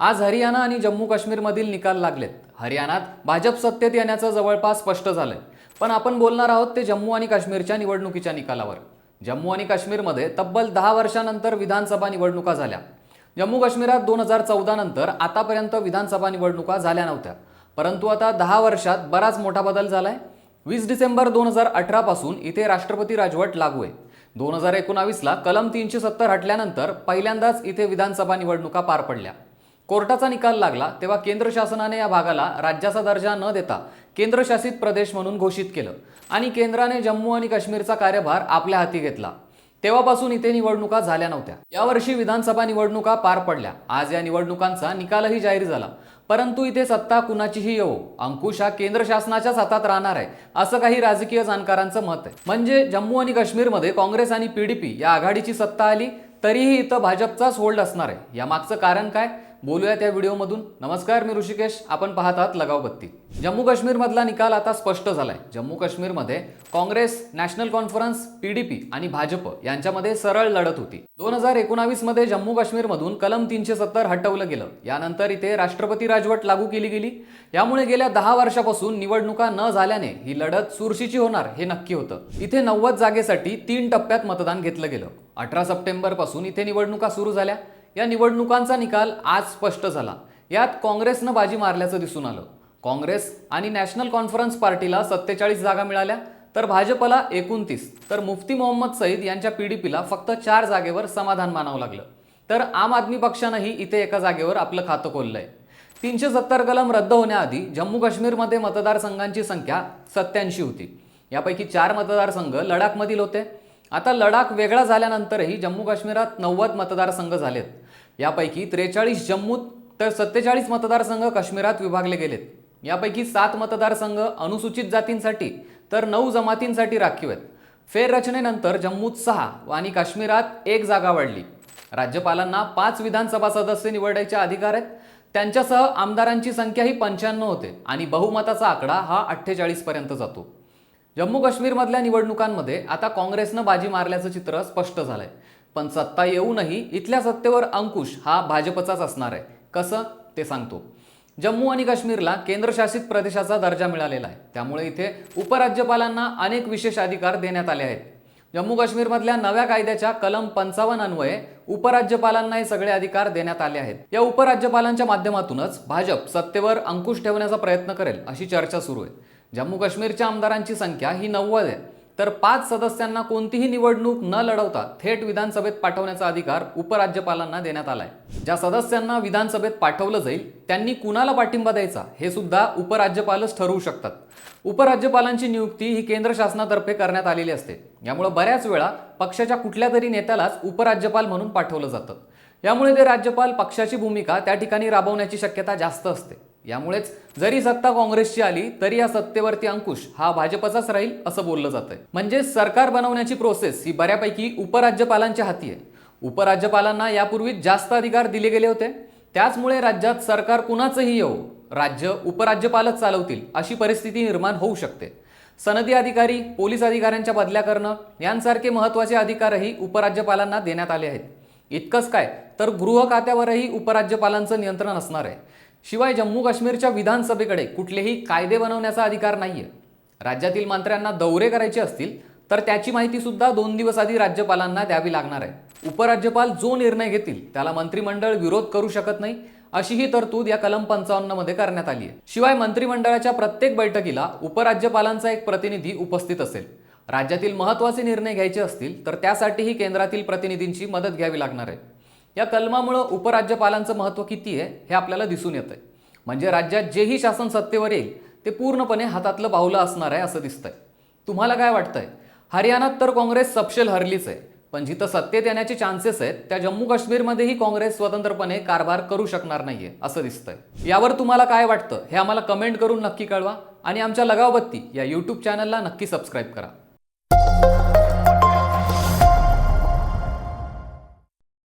आज हरियाणा आणि जम्मू काश्मीरमधील निकाल लागलेत. हरियाणात भाजप सत्तेत येण्याचं जवळपास स्पष्ट झालंय. पण आपण बोलणार आहोत ते जम्मू आणि काश्मीरच्या निवडणुकीच्या निकालावर. जम्मू आणि काश्मीरमध्ये तब्बल दहा वर्षानंतर विधानसभा निवडणुका झाल्या. जम्मू काश्मीरात दोन हजार चौदा नंतर आतापर्यंत विधानसभा निवडणुका झाल्या नव्हत्या. परंतु आता दहा वर्षात बराच मोठा बदल झालाय. वीस डिसेंबर दोन हजार अठरापासून इथे राष्ट्रपती राजवट लागू आहे. दोन हजार एकोणावीसला कलम तीनशे सत्तर हटल्यानंतर पहिल्यांदाच इथे विधानसभा निवडणुका पार पडल्या. कोर्टाचा निकाल लागला तेव्हा केंद्र शासनाने या भागाला राज्याचा दर्जा न देता केंद्रशासित प्रदेश म्हणून घोषित केलं आणि केंद्राने जम्मू आणि काश्मीरचा कार्यभार आपल्या हाती घेतला. तेव्हापासून इथे निवडणुका झाल्या नव्हत्या. यावर्षी विधानसभा निवडणुका पार पडल्या. आज या निवडणुकांचा निकालही जाहीर झाला. परंतु इथे सत्ता कुणाचीही येवो. अंकुश हा केंद्र शासनाच्याच हातात राहणार आहे असं काही राजकीय जाणकारांचं मत आहे. म्हणजे जम्मू आणि काश्मीरमध्ये काँग्रेस आणि पीडीपी या आघाडीची सत्ता आली तरीही इथं भाजपचाच होल्ड असणार आहे. यामागचं कारण काय? बोलूया त्या व्हिडिओमधून. नमस्कार मी ऋषिकेश. आपण पाहत आहात लगाव बत्ती. जम्मू काश्मीरमधला निकाल आता स्पष्ट झालाय. जम्मू काश्मीरमध्ये काँग्रेस नॅशनल कॉन्फरन्स पीडीपी आणि भाजप यांच्यामध्ये सरळ लढत होती. दोन हजार एकोणावीसमध्ये जम्मू काश्मीरमधून कलम तीनशे सत्तर हटवलं गेलं. यानंतर इथे राष्ट्रपती राजवट लागू केली गेली. यामुळे गेल्या दहा वर्षापासून निवडणुका न झाल्याने ही लढत चुरशीची होणार हे नक्की होतं. इथे नव्वद जागेसाठी तीन टप्प्यात मतदान घेतलं गेलं. अठरा सप्टेंबरपासून इथे निवडणुका सुरू झाल्या. या निवडणुकांचा निकाल आज स्पष्ट झाला. यात काँग्रेसनं बाजी मारल्याचं दिसून आलं. काँग्रेस आणि नॅशनल कॉन्फरन्स पार्टीला सत्तेचाळीस जागा मिळाल्या तर भाजपला एकोणतीस तर मुफ्ती मोहम्मद सईद यांच्या पीडीपीला फक्त चार जागेवर समाधान मानावं लागलं. तर आम आदमी पक्षानंही इथे एका जागेवर आपलं खातं खोललंय तीनशे सत्तर कलम रद्द होण्याआधी जम्मू काश्मीरमध्ये मतदारसंघांची संख्या सत्याऐंशी होती. यापैकी चार मतदारसंघ लडाखमधील होते. आता लडाख वेगळा झाल्यानंतरही जम्मू काश्मीरात नव्वद मतदारसंघ झालेत. यापैकी त्रेचाळीस जम्मूत तर सत्तेचाळीस मतदारसंघ काश्मीरात विभागले गेलेत. यापैकी सात मतदारसंघ अनुसूचित जातींसाठी तर नऊ जमातींसाठी राखीव आहेत. फेररचनेनंतर जम्मूत सहा आणि काश्मीरात एक जागा वाढली. राज्यपालांना पाच विधानसभा सदस्य निवडायचे अधिकार आहेत. त्यांच्यासह आमदारांची संख्याही पंच्याण्णव होते आणि बहुमताचा आकडा हा अठ्ठेचाळीस पर्यंत जातो. जम्मू काश्मीरमधल्या निवडणुकांमध्ये आता काँग्रेसनं बाजी मारल्याचं चित्र स्पष्ट झालंय. पण सत्ता येऊनही इथल्या सत्तेवर अंकुश हा भाजपचाच असणार आहे. कसं? ते सांगतो. जम्मू आणि काश्मीरला केंद्रशासित प्रदेशाचा दर्जा मिळालेला आहे. त्यामुळे इथे उपराज्यपालांना अनेक विशेष अधिकार देण्यात आले आहेत. जम्मू काश्मीरमधल्या नव्या कायद्याच्या कलम पंचावन्न अन्वये उपराज्यपालांना हे सगळे अधिकार देण्यात आले आहेत. या उपराज्यपालांच्या माध्यमातूनच भाजप सत्तेवर अंकुश ठेवण्याचा प्रयत्न करेल अशी चर्चा सुरू आहे. जम्मू काश्मीरच्या आमदारांची संख्या ही नव्वद आहे. तर पाच सदस्यांना कोणतीही निवडणूक न लढवता थेट विधानसभेत पाठवण्याचा अधिकार उपराज्यपालांना देण्यात आलाय. ज्या सदस्यांना विधानसभेत पाठवलं जाईल त्यांनी कुणाला पाठिंबा द्यायचा हे सुद्धा उपराज्यपालच ठरवू शकतात. उपराज्यपालांची नियुक्ती ही केंद्र शासनातर्फे करण्यात आलेली असते. यामुळे बऱ्याच वेळा पक्षाच्या कुठल्या तरी नेत्यालाच उपराज्यपाल म्हणून पाठवलं जातं. यामुळे ते राज्यपाल पक्षाची भूमिका त्या ठिकाणी राबवण्याची शक्यता जास्त असते. यामुळेच जरी सत्ता काँग्रेसची आली तरी या सत्तेवरती अंकुश हा भाजपचाच राहील असं बोललं जातंय. म्हणजे सरकार बनवण्याची प्रोसेस ही बऱ्यापैकी उपराज्यपालांच्या हाती आहे. उपराज्यपालांना यापूर्वी जास्त अधिकार दिले गेले होते. त्याचमुळे राज्यात सरकार कुणाचंही येऊ राज्य उपराज्यपालच चालवतील अशी परिस्थिती निर्माण होऊ शकते. सनदी अधिकारी पोलीस अधिकाऱ्यांच्या बदल्या करणं यांसारखे महत्त्वाचे अधिकारही उपराज्यपालांना देण्यात आले आहेत. इतकंच काय तर गृह खात्यावरही उपराज्यपालांचं नियंत्रण असणार आहे. शिवाय जम्मू काश्मीरच्या विधानसभेकडे कुठलेही कायदे बनवण्याचा अधिकार नाहीये. राज्यातील मंत्र्यांना दौरे करायचे असतील तर त्याची माहिती सुद्धा दोन दिवस आधी राज्यपालांना द्यावी लागणार आहे. उपराज्यपाल जो निर्णय घेतील त्याला मंत्रिमंडळ विरोध करू शकत नाही अशी ही तरतूद या कलम पंचावन्नमध्ये करण्यात आली आहे शिवाय मंत्रिमंडळाच्या प्रत्येक बैठकीला उपराज्यपालांचा एक प्रतिनिधी उपस्थित असेल. राज्यातील महत्त्वाचे निर्णय घ्यायचे असतील तर त्यासाठीही केंद्रातील प्रतिनिधींची मदत घ्यावी लागणार आहे. या कलमामुळं उपराज्यपालांचं महत्त्व किती आहे हे आपल्याला दिसून येतंय. म्हणजे राज्यात जेही शासन सत्तेवर येईल ते पूर्णपणे हातातलं बाहुलं असणार आहे असं दिसतंय. तुम्हाला काय वाटतंय? हरियाणात तर काँग्रेस सपशेल हरलीच आहे पण जिथं सत्तेत येण्याचे चान्सेस आहेत त्या जम्मू काश्मीरमध्येही काँग्रेस स्वतंत्रपणे कारभार करू शकणार नाहीये असं दिसतंय. यावर तुम्हाला काय वाटतं? हे आम्हाला कमेंट करून नक्की कळवा आणि आमच्या लगावबत्ती या यूट्यूब चॅनलला नक्की सबस्क्राईब करा.